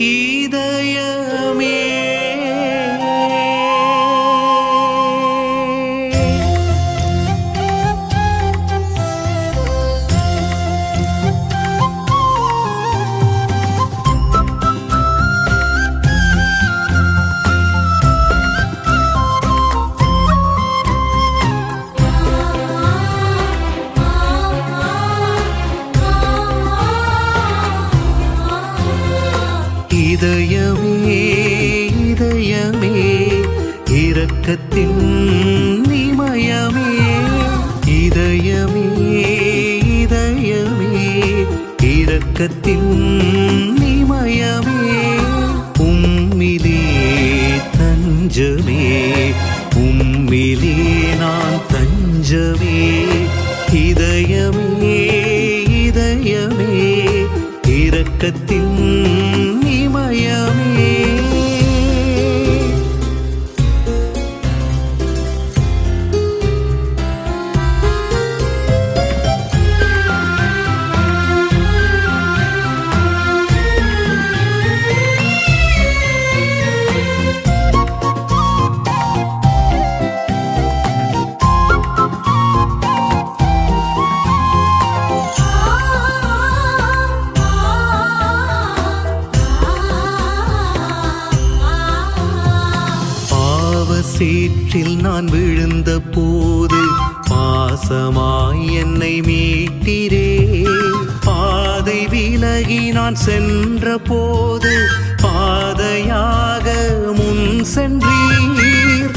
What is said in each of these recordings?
இதயமே இரக்கத்தின் நிமயமே உம்மிலே தஞ்சமே உம்மிலே நான் தஞ்சமே. இதயமே இதயமே இரக்கத்தின் இமயமே சேற்றில் நான் விழுந்த போது பாசமாய் என்னை மீட்டிரே. பாதை விலகி நான் சென்ற போது பாதையாக முன் சென்றீர்.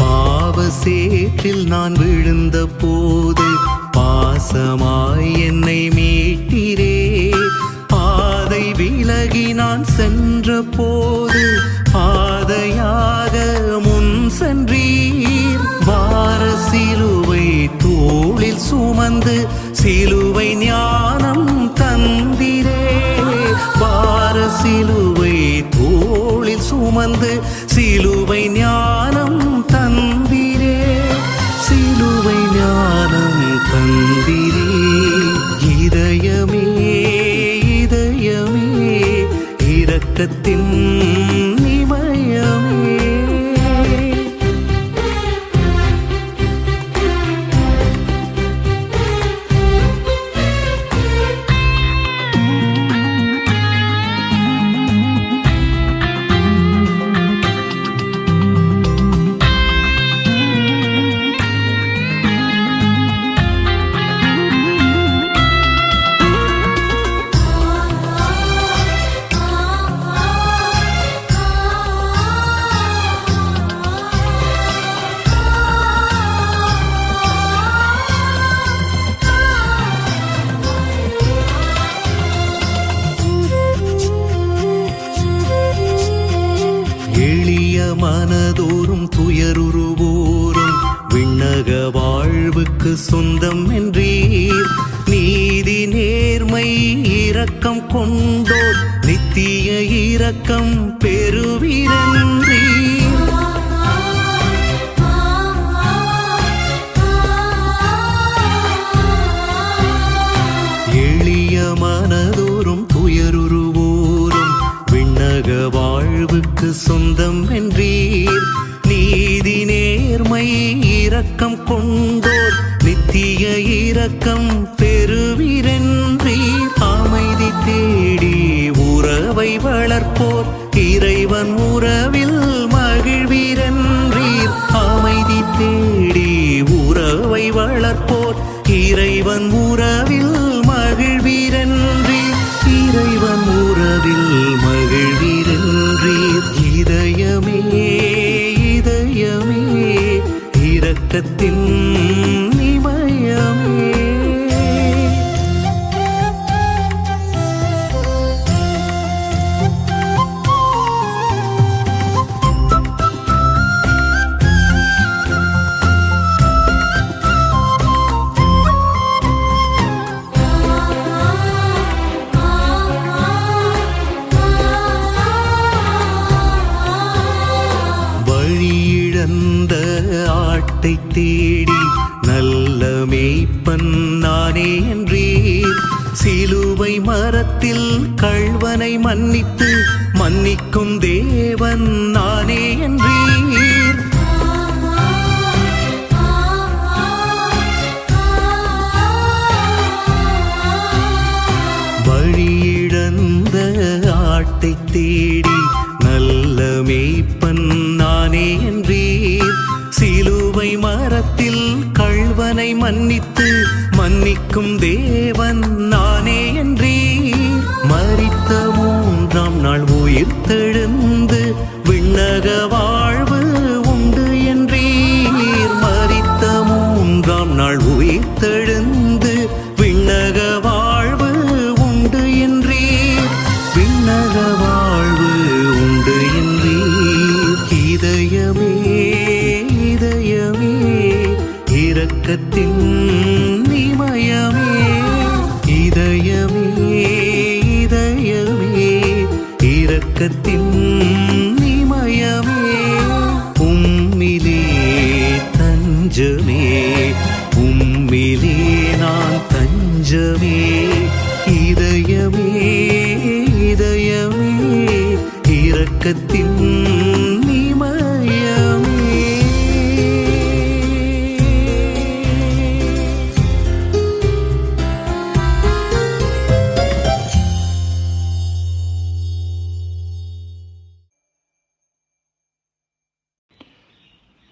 பாவ சேற்றில் நான் விழுந்த போது பாசமாய் என்னை போது பாதையாக முன் சென்றீர். வார சிலுவை தோளில் சுமந்து சிலுவை ஞானம் தந்திரே. வார சிலுவை தோளில் சுமந்து சிலுவை ஞானம் இதயமே இதயமே இரக்கத்தின் மன்னிக்கும் தேவன் நானே என்றீர். வழியிழந்த ஆட்டை தேடி நல்ல மேய்ப்பன் நானே என்றீர். சிலுவை மரத்தில் கழ்வனை மன்னித்து மன்னிக்கும் தேவன் நான் நாள்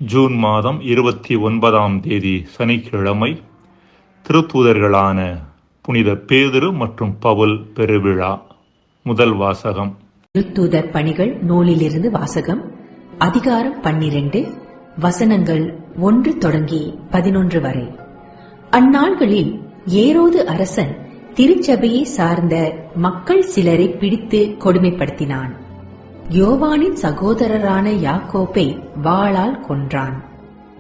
ஜூன் மாதம் இருபத்தி ஒன்பதாம் தேதி சனிக்கிழமை திருத்தூதர்களான புனித பேதுரு மற்றும் பவுல் பெருவிழா முதல் வாசகம். திருத்தூதர் பணிகள் நூலிலிருந்து வாசகம். அதிகாரம் பன்னிரண்டு வசனங்கள் ஒன்று தொடங்கி பதினொன்று வரை. அந்நாள்களில் ஏரோது அரசன் திருச்சபையை சார்ந்த மக்கள் சிலரை பிடித்து கொடுமைப்படுத்தினான். யோவானின் சகோதரரான யாக்கோப்பை வாளால் கொன்றான்.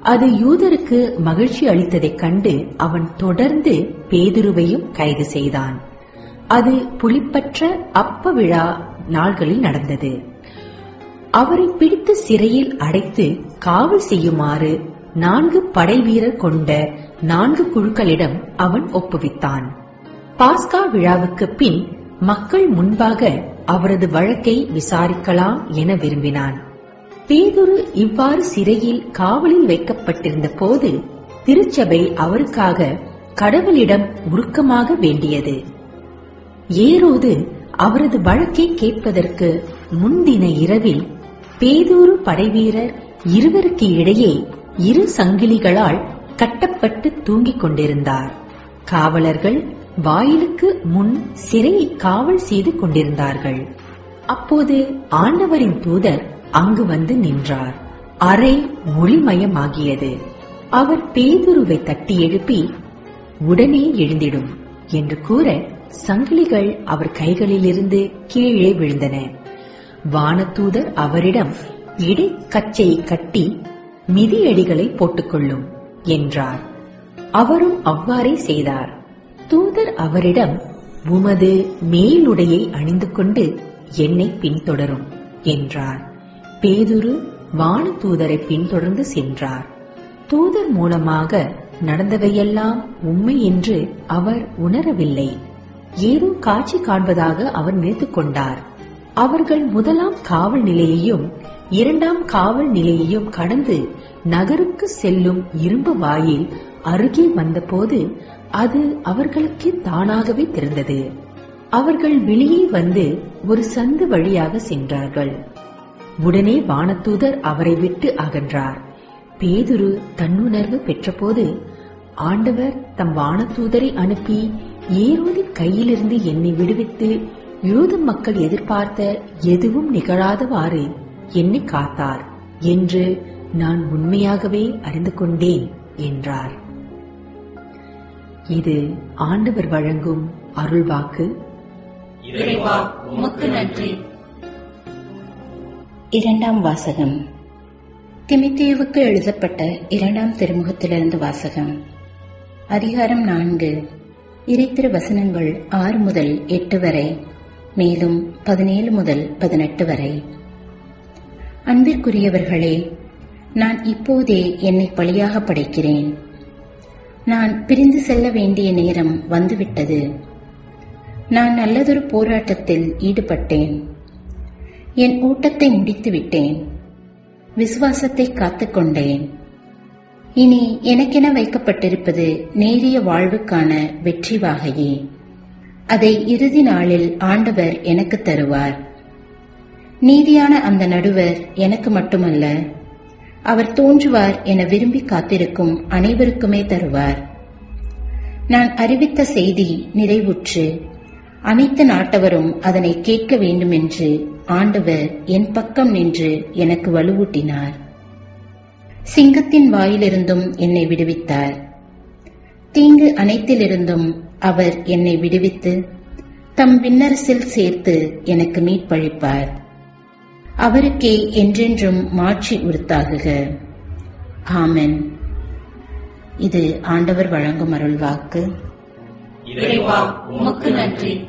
அது யூதருக்கு மகிழ்ச்சி அளித்ததைக் கண்டு அவன் தொடர்ந்து பேதுருவையும் கைது செய்தான். அது புலிப்பற்ற அப்ப விழா நாள்களில் நடந்தது. அவரை பிடித்து சிறையில் அடைத்து காவல் செய்யுமாறு நான்கு படை வீரர் கொண்ட நான்கு குழுக்களிடம் அவன் ஒப்புவித்தான். பாஸ்கா விழாவுக்கு பின் மக்கள் முன்பாக அவரது வழக்கை விசாரிக்கலாம் என விரும்பினான். பேதுரு இவ்வாறு சிறையில் காவலில் வைக்கப்பட்டிருந்த போது திருச்சபை அவருக்காக கடவுளிடம் உருக்கமாக வேண்டியது. ஏரோது அவரது வழக்கை கேட்பதற்கு முன்தின இரவில் பேதூரு படைவீரர் இருவருக்கு இடையே இரு சங்கிலிகளால் கட்டப்பட்டு தூங்கிக் கொண்டிருந்தார். காவலர்கள் வாயிலுக்கு முன் சிறையை காவல் செய்து கொண்டிருந்தார்கள். அப்போது ஆண்டவரின் தூதர் அங்கு வந்து நின்றார். அறை ஒளிமயமாகியது அவர் பேதுருவை தட்டி எழுப்பி உடனே எழுந்திடும் என்று கூற சங்கிலிகள் அவர் கைகளிலிருந்து கீழே விழுந்தன. வானத்தூதர் அவரிடம் இடை கச்சையை கட்டி மிதியடிகளை போட்டுக்கொள்ளும் என்றார். அவரும் அவ்வாறே செய்தார். தூதர் அவரிடம் உமது மேலுடையை அணிந்து கொண்டு என்னை பின்தொடரும் என்றார். பேதுரு வானதூதரை பின்தொடர்ந்து சென்றார். தூதர் மூலமாக நடந்தவையெல்லாம் உண்மை என்று அவர் உணரவில்லை. ஏதோ காட்சி காண்பதாக அவர் நினைத்துக் கொண்டார். அவர்கள் முதலாம் காவல் நிலையையும் இரண்டாம் காவல் நிலையையும் கடந்து நகருக்கு செல்லும் இரும்பு வாயில் அருகே வந்தபோது அது அவர்களுக்கு தானாகவே திறந்தது அவர்கள் வெளியே வந்து ஒரு சந்து வழியாக சென்றார்கள். உடனே வானதூதர் அவரை விட்டு அகன்றார். பேதுரு தன்னுணர்வு பெற்றபோது ஆண்டவர் தம் வானதூதரை அனுப்பி ஏரோதின் கையிலிருந்து என்னை விடுவித்து யூத மக்கள் எதிர்பார்த்த எதுவும் நிகழாதவாறு என்னை காத்தார் என்று நான் உண்மையாகவே அறிந்து கொண்டேன் என்றார். இது ஆண்டவர் வழங்கும் அருள்வாக்கு இறைவா உமக்கு நன்றி. இரண்டாம் வாசகம். திமித்தேவுக்கு எழுதப்பட்ட இரண்டாம் திருமுகத்திலிருந்து வாசகம். அதிகாரம் நான்கு. இறைத்திரு வசனங்கள் ஆறு முதல் எட்டு வரை மேலும் பதினேழு முதல் பதினெட்டு வரை. அன்பிற்குரியவர்களே நான் இப்போதே என்னை பலியாக படைக்கிறேன். நான் பிரிந்து செல்ல வேண்டிய நேரம் வந்துவிட்டது. நான் நல்லதொரு போராட்டத்தில் ஈடுபட்டேன். என் ஓட்டத்தை முடித்து விட்டேன் விசுவாசத்தை காத்துக்கொண்டேன். இனி எனக்கென வைக்கப்பட்டிருப்பது நேரிய வாழ்வுக்கான வெற்றி வாகையே அதை இறுதி நாளில் ஆண்டவர் எனக்கு தருவார். நீதியான அந்த நடுவர் எனக்கு மட்டுமல்ல அவர் தோன்றுவார் என விரும்பி காத்திருக்கும் அனைவருக்குமே தருவார். நான் அறிவித்த செய்தி நிறைவுற்று அனைத்து நாட்டவரும் அதனை கேட்க வேண்டுமென்று ஆண்டவர் என் பக்கம் நின்று எனக்கு வலுவூட்டினார். சிங்கத்தின் வாயிலிருந்தும் என்னை விடுவித்தார். தீங்கு அனைத்திலிருந்தும் அவர் என்னை விடுவித்து தம் விண்ணரசில் சேர்த்து எனக்கு மீட்பளிப்பார். அவருக்கே என்றென்றும் மாட்சி உறுத்தாகுக ஆமென். இது ஆண்டவர் வழங்கும் அருள்வாக்கு இறைவா உமக்கு நன்றி.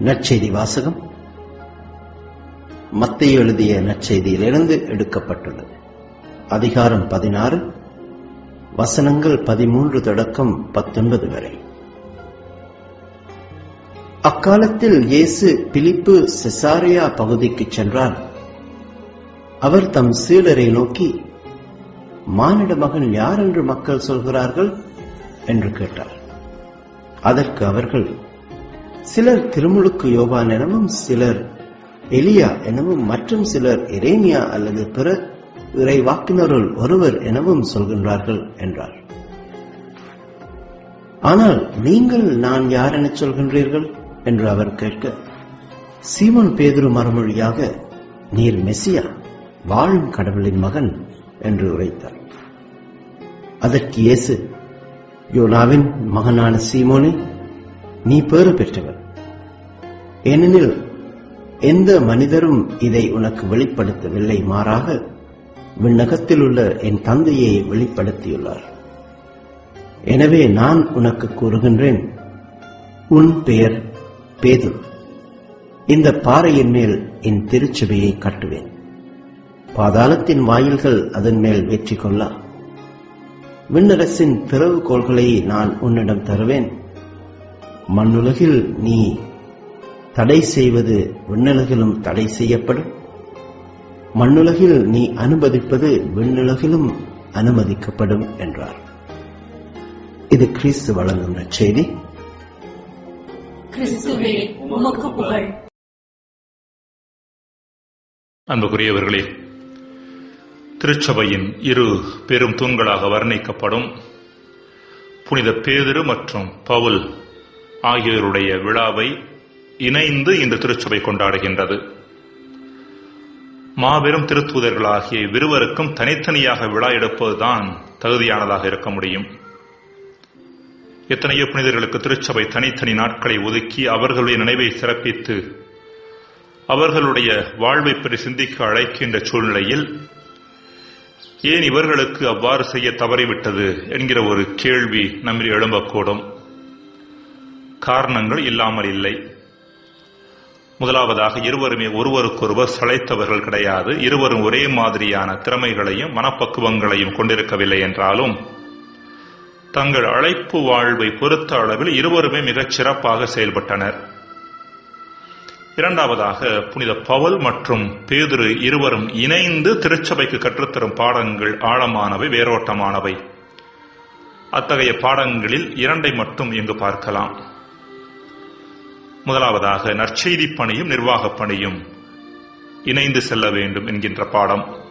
நற்செய்தி வாசகம். மத்திய எழுதிய நற்செய்தியிலிருந்து எடுக்கப்பட்டுள்ளது. அதிகாரம் பதினாறு வசனங்கள் பதிமூன்று தொடக்கம் பத்தொன்பது வரை. அக்காலத்தில் இயேசு பிலிப்பு செசாரியா பகுதிக்கு சென்றார். அவர் தம் சீடரை நோக்கி மானிட மகன் யார் என்று மக்கள் சொல்கிறார்கள்? என்று கேட்டார். அதற்கு அவர்கள் சிலர் திருமுழுக்கு யோகான் எனவும் சிலர் எலியா எனவும் மற்றும் சிலர் இரேமியா அல்லது பிற இறைவாக்கினருள் ஒருவர் எனவும் சொல்கின்றார்கள் என்றார். ஆனால் நீங்கள் நான் யார் என சொல்கின்றீர்கள்? என்று அவர் கேட்க சீமன் பேதுரு மறுமொழியாக நீர் மெசியா வாழும் கடவுளின் மகன் என்று உரைத்தார். அதற்கு இயேசு யோனாவின் மகனான சீமோனே நீ பேறு பெற்றவர். ஏனெனில் எந்த மனிதரும் இதை உனக்கு வெளிப்படுத்தவில்லை மாறாக விண்ணகத்தில் உள்ள என் தந்தையை வெளிப்படுத்தியுள்ளார். எனவே நான் உனக்கு கூறுகின்றேன் உன் பெயர் பேது. இந்த பாறையின் மேல் என் திருச்சபையை கட்டுவேன். பாதாளத்தின் வாயில்கள் அதன் மேல் வெற்றி கொள்ள. விண்ணரசின் திறவுகோள்களை நான் உன்னிடம் தருவேன். மண்ணுலகில் நீ தடை செய்வது விண்ணுலகிலும் தடை செய்யப்படும். மண்ணுலகில் நீ அனுமதிப்பது விண்ணுலகிலும் அனுமதிக்கப்படும் என்றார். இது கிறிஸ்து வழங்கும் செய்தி. கிறிஸ்துவே உமக்கு புகழ். அன்புக்குரியவர்களே திருச்சபையின் இரு பெரும் தூண்களாக வர்ணிக்கப்படும் புனித பேதுரு மற்றும் பவுல் ஆகியோருடைய விழாவை இணைந்து இந்த திருச்சபை கொண்டாடுகின்றது. மாபெரும் திருத்தூதர்களாகிய இருவருக்கும் தனித்தனியாக விழா எடுப்பதுதான் தகுதியானதாக இருக்க முடியும். எத்தனையோ புனிதர்களுக்கு திருச்சபை தனித்தனி நாட்களை ஒதுக்கி அவர்களுடைய நினைவை சிறப்பித்து அவர்களுடைய வாழ்வை பற்றி சிந்திக்க அழைக்கின்ற சூழ்நிலையில் ஏன் இவர்களுக்கு அவ்வாறு செய்ய தவறிவிட்டது என்கிற ஒரு கேள்வி நம்மில் எழும்பக்கூடும். காரணங்கள் இல்லாமல் இல்லை. முதலாவதாக இருவருமே ஒருவருக்கொருவர் சளைத்தவர்கள் கிடையாது. இருவரும் ஒரே மாதிரியான திறமைகளையும் மனப்பக்குவங்களையும் கொண்டிருக்கவில்லை என்றாலும் தங்கள் அழைப்பு வாழ்வை பொறுத்த அளவில் இருவருமே மிகச் சிறப்பாக செயல்பட்டனர். இரண்டாவதாக புனித பவல் மற்றும் பேதுரு இருவரும் இணைந்து திருச்சபைக்கு கற்றுத்தரும் பாடங்கள் ஆழமானவை வேரோட்டமானவை. அத்தகைய பாடங்களில் இரண்டை மட்டும் இங்கு பார்க்கலாம். முதலாவதாக நற்செய்தி பணியும் நிர்வாகப் பணியும் இணைந்து செல்ல வேண்டும் என்கின்ற பாடம்.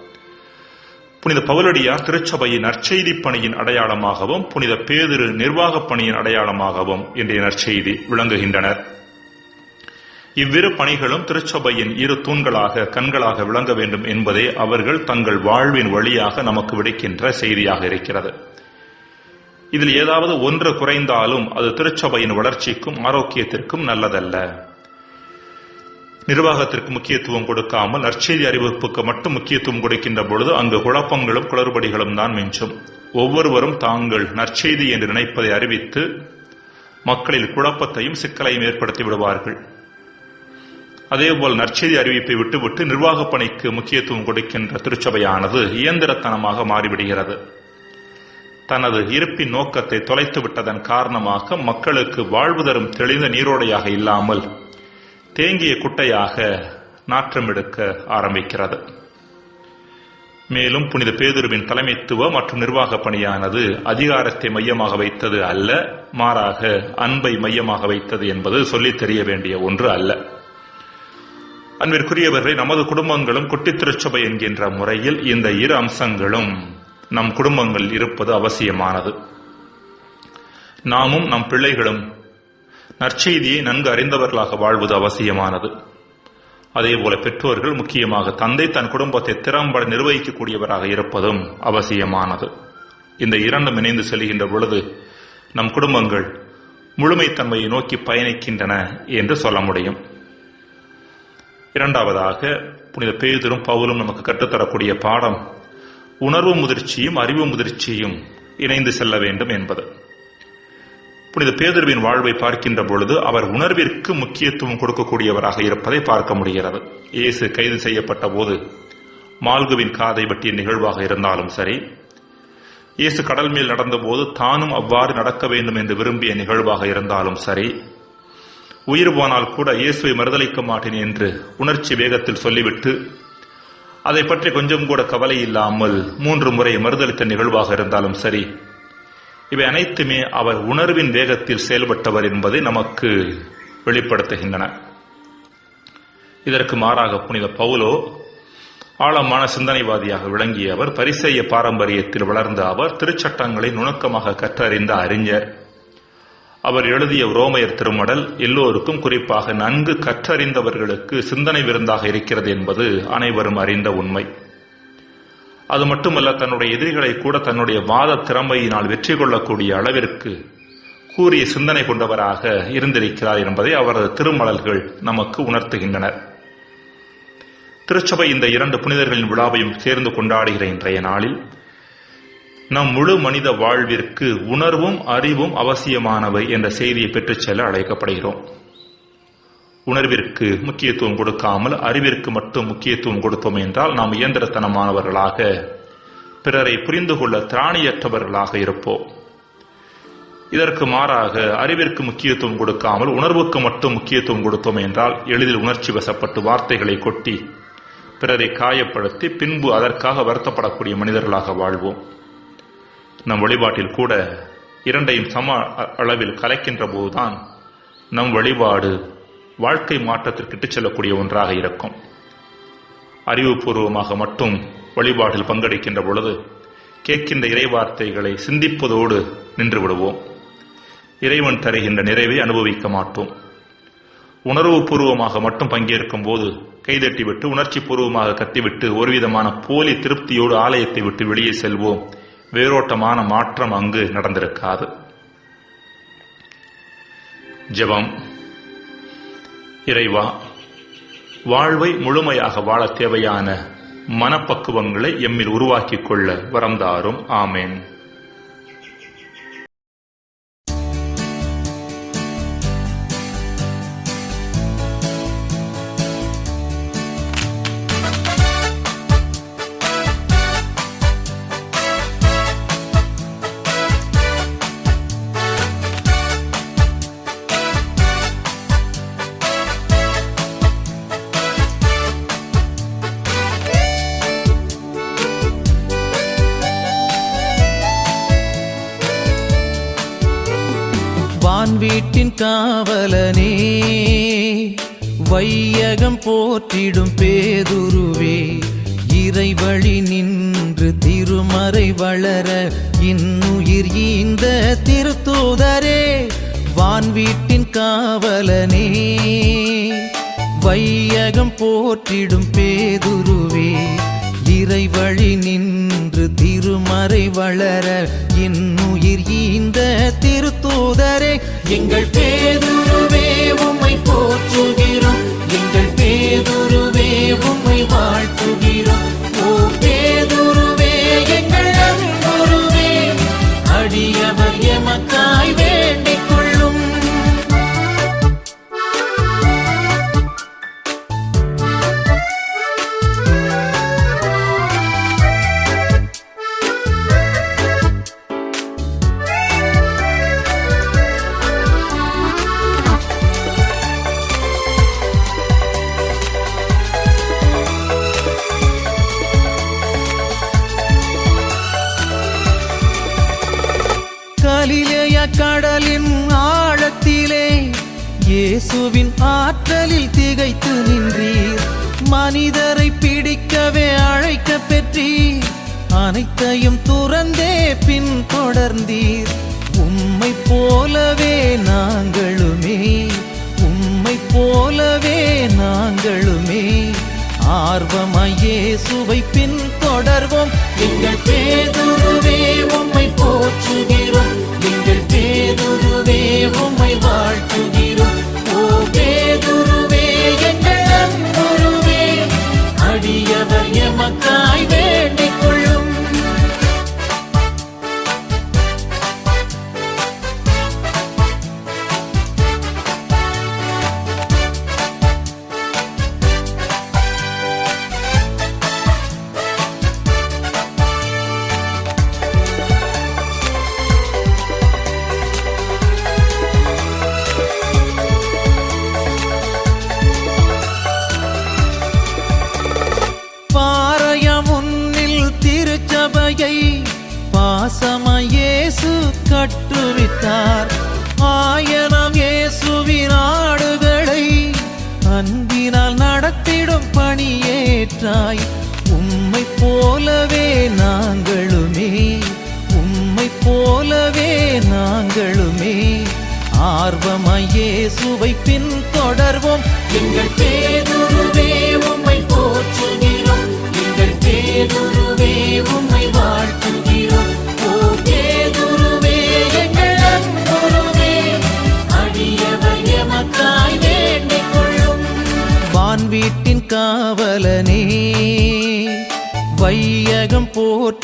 புனித பவுலடியார் திருச்சபையின் நற்செய்தி பணியின் அடையாளமாகவும் புனித பேதிரு நிர்வாகப் பணியின் அடையாளமாகவும் இன்றைய நற்செய்தி விளங்குகின்றனர். இவ்விரு பணிகளும் திருச்சபையின் இரு தூண்களாக கண்களாக விளங்க வேண்டும் என்பதே அவர்கள் தங்கள் வாழ்வின் வழியாக நமக்கு விடுக்கின்ற செய்தியாக இருக்கிறது. இதில் ஏதாவது ஒன்று குறைந்தாலும் அது திருச்சபையின் வளர்ச்சிக்கும் ஆரோக்கியத்திற்கும் நல்லதல்ல. நிர்வாகத்திற்கு முக்கியத்துவம் கொடுக்காமல் நற்செய்தி அறிவிப்புக்கு மட்டும் முக்கியத்துவம் கொடுக்கின்ற பொழுது அங்கு குழப்பங்களும் குளறுபடிகளும் தான் மிஞ்சும். ஒவ்வொருவரும் தாங்கள் நற்செய்தி என்று நினைப்பதை அறிவித்து மக்களில் குழப்பத்தையும் சிக்கலையும் ஏற்படுத்தி விடுவார்கள். அதேபோல் நற்செய்தி அறிவிப்பை விட்டுவிட்டு நிர்வாகப் பணிக்கு முக்கியத்துவம் கொடுக்கின்ற திருச்சபையானது இயந்திரத்தனமாக மாறிவிடுகிறது. தனது இருப்பின் நோக்கத்தை தொலைத்து விட்டதன் காரணமாக மக்களுக்கு வாழ்வு தரும் தெளிந்த நீரோடையாக இல்லாமல் தேங்கிய குட்டையாக நாற்றம் எடுக்க ஆரம்பிக்கிறது. மேலும் புனித பேதுருவின் தலைமைத்துவ மற்றும் நிர்வாக பணியானது அதிகாரத்தை மையமாக வைத்தது அல்ல மாறாக அன்பை மையமாக வைத்தது என்பது சொல்லித் தெரிய வேண்டிய ஒன்று அல்ல. அன்பிற்குரியவர்களை நமது குடும்பங்களும் குட்டித்திருச்சபை என்கின்ற முறையில் இந்த இரு அம்சங்களும் நம் குடும்பங்கள் இருப்பது அவசியமானது. நாமும் நம் பிள்ளைகளும் நற்செய்தியை நன்கு அறிந்தவர்களாக வாழ்வது அவசியமானது. அதேபோல பெற்றோர்கள் முக்கியமாக தந்தை தன் குடும்பத்தை திறம்பட நிர்வகிக்கக்கூடியவராக இருப்பதும் அவசியமானது. இந்த இரண்டும் இணைந்து செல்கின்ற பொழுது நம் குடும்பங்கள் முழுமைத்தன்மையை நோக்கி பயணிக்கின்றன என்று சொல்ல முடியும். இரண்டாவதாக புனித பேதுரும் பவுலும் நமக்கு கற்றுத்தரக்கூடிய பாடம் உணர்வு முதிர்ச்சியும் அறிவு முதிர்ச்சியும் இணைந்து செல்ல வேண்டும் என்பது. புனித பேதர்வின் வாழ்வை பார்க்கின்ற பொழுது அவர் உணர்விற்கு முக்கியத்துவம் கொடுக்கக்கூடியவராக இருப்பதை பார்க்க முடிகிறது. இயேசு கைது செய்யப்பட்ட போது மால்குவின் காதை பற்றிய நிகழ்வாக இருந்தாலும் சரி இயேசு கடல் மேல் நடந்தபோது தானும் அவ்வாறு நடக்க வேண்டும் என்று விரும்பிய நிகழ்வாக இருந்தாலும் சரி உயிர் போனால் கூட இயேசுவை மறுதளிக்க மாட்டேன் என்று உணர்ச்சி வேகத்தில் சொல்லிவிட்டு அதை பற்றி கொஞ்சம் கூட கவலை இல்லாமல் மூன்று முறை மறுதளித்த நிகழ்வாக இருந்தாலும் சரி இவை அனைத்துமே அவர் உணர்வின் வேகத்தில் செயல்பட்டவர் என்பதை நமக்கு வெளிப்படுத்துகின்றன. இதற்கு மாறாக புனித பவுலோ ஆழமான சிந்தனைவாதியாக விளங்கிய அவர் பரிசெய்ய பாரம்பரியத்தில் வளர்ந்த அவர் திருச்சட்டங்களை நுணுக்கமாக கற்றறிந்த அறிஞர். அவர் எழுதிய ரோமையர் திருமடல் எல்லோருக்கும் குறிப்பாக நன்கு கற்றறிந்தவர்களுக்கு சிந்தனை விருந்தாக இருக்கிறது என்பது அனைவரும் அறிந்த உண்மை. அது மட்டுமல்ல தன்னுடைய எதிரிகளை கூட தன்னுடைய வாத திறமையினால் வெற்றி கொள்ளக்கூடிய அளவிற்கு கூறிய சிந்தனை கொண்டவராக இருந்திருக்கிறார் என்பதை அவரது திருமலர்கள் நமக்கு உணர்த்துகின்றனர். திருச்சபை இந்த இரண்டு புனிதர்களின் விழாவையும் சேர்ந்து கொண்டாடுகிற இன்றைய நாளில் நம் முழு மனித வாழ்விற்கு உணர்வும் அறிவும் அவசியமானவை என்ற செய்தியை பெற்றுச் செல்ல அழைக்கப்படுகிறோம். உணர்விற்கு முக்கியத்துவம் கொடுக்காமல் அறிவிற்கு மட்டும் முக்கியத்துவம் கொடுத்தோம் என்றால் நாம் இயந்திரத்தனமானவர்களாக பிறரை புரிந்து கொள்ள திராணியற்றவர்களாக இருப்போம். இதற்கு மாறாக அறிவிற்கு முக்கியத்துவம் கொடுக்காமல் உணர்வுக்கு மட்டும் முக்கியத்துவம் கொடுத்தோம் என்றால் எளிதில் உணர்ச்சி வசப்பட்டு வார்த்தைகளை கொட்டி பிறரை காயப்படுத்தி பின்பு அதற்காக வருத்தப்படக்கூடிய மனிதர்களாக வாழ்வோம். நம் வழிபாட்டில் கூட இரண்டையும் சம அ- அளவில் கலைக்கின்ற போதுதான் நம் வழிபாடு வாழ்க்கை மாற்றத்திற்கு இட்டுச் செல்லக்கூடிய ஒன்றாக இருக்கும். அறிவுபூர்வமாக மட்டும் வழிபாட்டில் பங்கெடுக்கின்ற பொழுது கேட்கின்ற இறைவார்த்தைகளை சிந்திப்பதோடு நின்று விடுவோம் இறைவன் தருகின்ற நிறைவை அனுபவிக்க மாட்டோம். உணர்வுபூர்வமாக மட்டும் பங்கேற்கும் போது கைதட்டிவிட்டு உணர்ச்சி பூர்வமாக கத்திவிட்டு ஒருவிதமான போலி திருப்தியோடு ஆலயத்தை விட்டு வெளியே செல்வோம். வேரோட்டமான மாற்றம் அங்கு நடந்திருக்காது. ஜெபம். இறைவா வாழ்வை முழுமையாக வாழ தேவையான மனப்பக்குவங்களை எம்மில் உருவாக்கிக் கொள்ள வரம்தாரும் ஆமேன். வையகம் போற்றிடும் பேதுருவே இறைவழி நின்று திருமறை வளர இன்னுயிர் ஈந்த திருத்தூதரே வான்வீட்டின் காவலனே. வையகம் போற்றிடும் பேதுருவே இறைவழி நின்று திருமறை வளர இன்னுயிர் ஈந்த திருத்தூதரே. எங்கள் பேதுருவே உம்மை போற்றுகிறோம். பேதுருவே உம்மை வாழ்த்துகிறோம் இயேசுவை பின் தொடர்வோம். எங்கள் பேர்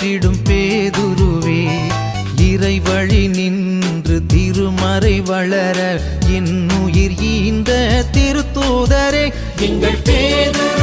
போற்றிடும் பேதுருவே இறைவழி நின்று திருமறை வளர என் உயிர் ஈந்த திருத்தூதரே. எங்கள் பேதுரு